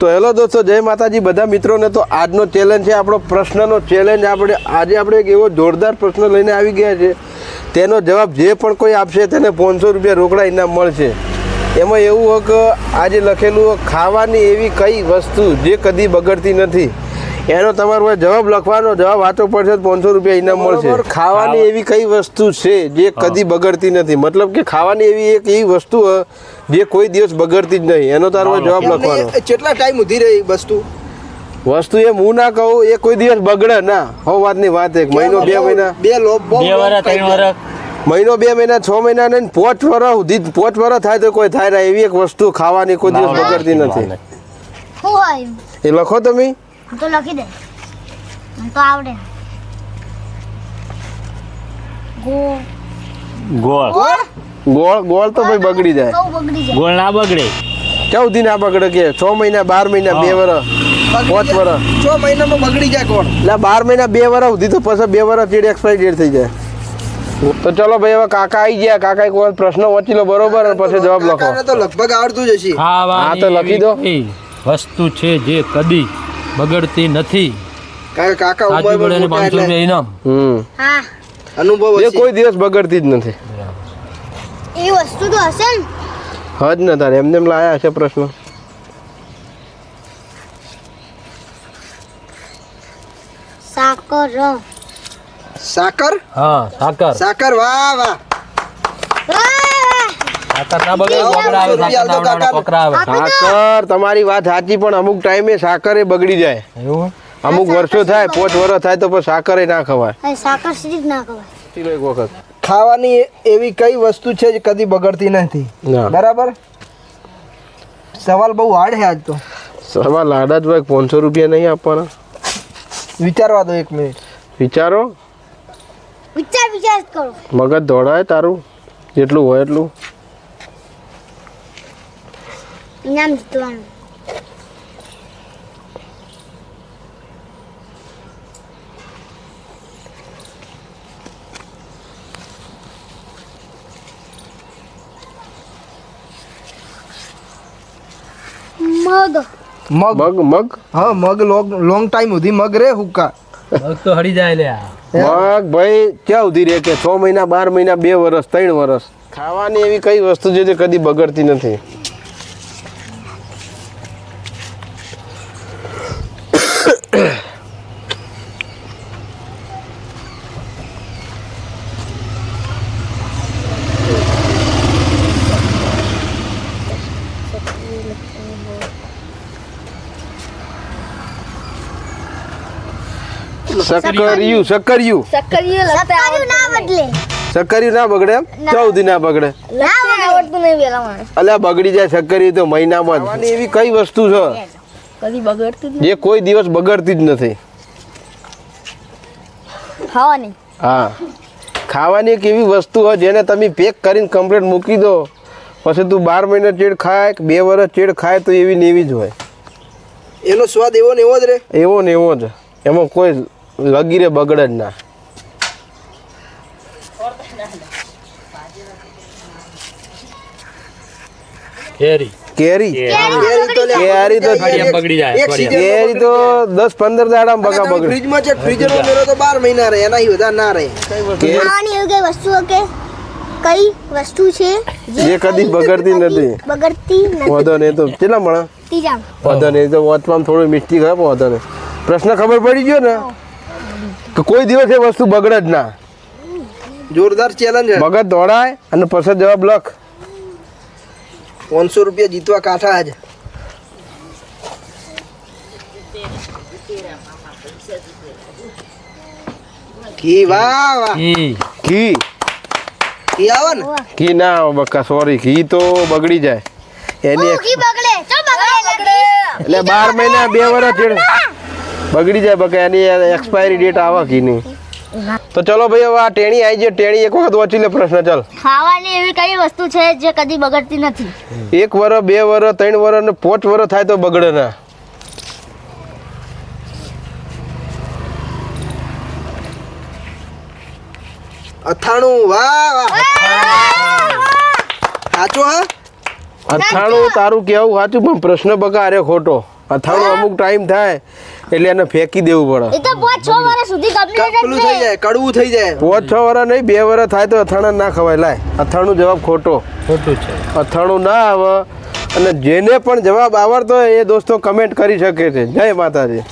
તો હેલો દોસ્તો, જય માતાજી. બધા મિત્રોને તો આજનો ચેલેન્જ છે, આપણો પ્રશ્નનો ચેલેન્જ આપણે, આજે આપણે એક એવો જોરદાર પ્રશ્ન લઈને આવી ગયા છે. તેનો જવાબ જે પણ કોઈ આપશે તેને પાંચસો રૂપિયા રોકડા ઇનામ મળશે. એમાં એવું હોય કે આજે લખેલું ખાવાની એવી કઈ વસ્તુ જે કદી બગડતી નથી. એનો તમારો જવાબ લખવાનો જવાબ વાંચવો પડશે તો પાંચસો રૂપિયા ઇનામ મળશે. ખાવાની એવી કઈ વસ્તુ છે જે કદી બગડતી નથી? મતલબ કે ખાવાની એવી એક એવી વસ્તુ જે કોઈ દિવસ બગડતી જ નહીં. એનો તારો જવાબ લખવાનો. કેટલા ટાઈમ ઉધી રહી વસ્તુ? વસ્તુ એ હું ના કહું એ કોઈ દિવસ બગડે ના. હો વાતની વાત એક. મહિનો બે મહિના. બે લો બે long ત્રણ છે. મહિનો બે મહિના છ મહિના ને પોચ વર્ષ સુધી પોચ વર્ષ થાય તો કોઈ થાય ના. એવી એક વસ્તુ ખાવાની કોઈ દિવસ બગડતી નથી. એ લખો તમે. હું તો લખી દે. મને તો આવડે. ગો ગોળ. ગોળ? ગોળ તો ભાઈ બગડી જાય. કઉ બગડી જાય. ગોળ ના બગડે. કેવું દિન આ બગડે કે? છ મહિના બાર મહિના બે વર્ષ પાંચ વર્ષ છ મહિનામાં બગડી જાય ગોળ. એટલે બાર મહિના બે વર્ષ સુધી તો પછી બે વર્ષ ચીડ એક્સપાયરી ડેટ થઈ જાય. તો ચલો ભાઈ હવે કાકા આવી ગયા. કાકા એક વખત પ્રશ્ન વાંચી લો બરોબર? અને પછી જવાબ લખો. તો લગભગ આવડતું જ હશે. હા, તો લખી દો. વસ્તુ છે જે કદી બગડતી નથી. કાકા સાચી ઉંમરમાં પાંચસો રૂપિયા ઇનામ. હા. અનુભવ એ કોઈ દિવસ બગડતી જ નથી. એ વસ્તુ તો હશે ને. હજ ન તારે એમને એમ લાયા હશે પ્રશ્ન. સાકર. સાકર? હા સાકર. સાકર વાહ. વાહ. સાકર તમારી વાત સાચી પણ અમુક ટાઈમે સાકર એ બગડી જાય. અમુક વર્ષો થાય પોચ વર્ષ થાય તો પછી સાકર એ ના ખવાય. સાકર સીધી ના ખવાય. એક વખત? ખાવાની એવી કઈ વસ્તુ છે જે કદી બગડતી નથી. બરાબર? સવાલ બહુ હાર્ડ છે આજ તો. સવાલ લાડા જ ભાઈ પાંચસો રૂપિયા નહીં આપવાના. વિચારવા દો એક મિનિટ. વિચારો. વિચાર વિચાર કરો. મગજ દોડાય તારું જેટલું હોય એટલું. ઇનામ જીતવાનું મગ મગ. મગ મગ? હા મગ લોંગ ટાઈમ સુધી મગ રે હુક્કા. મગ તો હળી જાય લે મગ ભાઈ ક્યાં સુધી રે કે છ મહિના બાર મહિના બે વર્ષ ત્રણ વર્ષ ખાવાની એવી કઈ વસ્તુ છે જે કદી બગડતી નથી? સક્કરિયું સક્કરિયું સક્કરિયું ના બદલે. સક્કરિયું ના બગડે એમ? ચૌદી ના બગડે. અલ્યા બગડી જાય સક્કરિયું તો મહિનામાં એવી કઈ વસ્તુ છે? કદી બગડતું જે કોઈ દિવસ બગડતી જ નથી. ખાવાની. હા. ખાવાની એક એવી વસ્તુ હોય જેને તમે પેક કરીને કમ્પ્લેટ મૂકી દો. પછી તું બાર મહિના ચેડ ખાય કે બે વર્ષ ચેડ ખાય તો એવી ને એવી જ હોય. એનો સ્વાદ એવો ને એવો જ રે. એવો ને એવો જ. એમાં કોઈ લગીરે બગડે જ ના. કેરી. કેરી? કેરી. તો લે. કેરી તો અઠવાડિયામાં બગડી જાય કેરી તો દસ પંદર દાડામાં બગા તમે બગડે. ફ્રીજમાં છે ફ્રીઝરમાં મેળો તો બાર મહિના રહે એના વધારે ના રહે. ખાવાની એવી વસ્તુ કે કઈ વસ્તુ છે જે કદી બગડતી નથી. બગડતી નથી. વાંધો નહીં તો કેટલા મળે? ત્રીજામ. વાંધો તો વાતમાં થોડું મિસ્ટેક હોય વાંધો પ્રશ્ન ખબર પડી ગયો ને? કે કોઈ દિવસ એ વસ્તુ બગડે જ ના. જોરદાર ચેલેન્જ મગજ દોડાય અને પછી જવાબ લખ. પાંચસો રૂપિયા જીતવા કાંઠા આજ. ઘી વાહ વાહ. ઘી. ઘી. આવે ને. ઘી ના આવે બક્કા સોરી ઘી તો બગડી જાય. એની એટલે બાર મહિના બે વર્ષ ચેડ બગડી જાય બકા એની એક્સપાયરી ડેટ આવે કે નહીં? તો ચલો ભાઈ હવે આ ટેણી આવી જાય ટેણી એક વખત વાંચી લે પ્રશ્ન ચાલ. ખાવાની એવી કઈ વસ્તુ છે જે કદી બગડતી નથી? એક વર બે વર ત્રણ વર અને પાંચ વર થાય તો બગડે ના. અથાણું વાહ વાહ. સાચું હા? અથાણું તારું કેવું સાચું પણ પ્રશ્ન બકા અરે ખોટો. અથાણું અમુક ટાઈમ થાય એટલે એને ફેંકી દેવું પડે. એ તો પાંચ છ વર્ષ સુધી કમ્પ્લીટ પેલું થઈ જાય કડવું થઈ જાય. પાંચ છ વર્ષ નહીં બે વર્ષ થાય તો અથાણા ના ખવાય. લાય અથાણું જવાબ ખોટો. ખોટું છે. અથાણું ના આવે અને જેને પણ જવાબ આવડતો હોય એ દોસ્તો કમેન્ટ કરી શકે છે. જય માતાજી.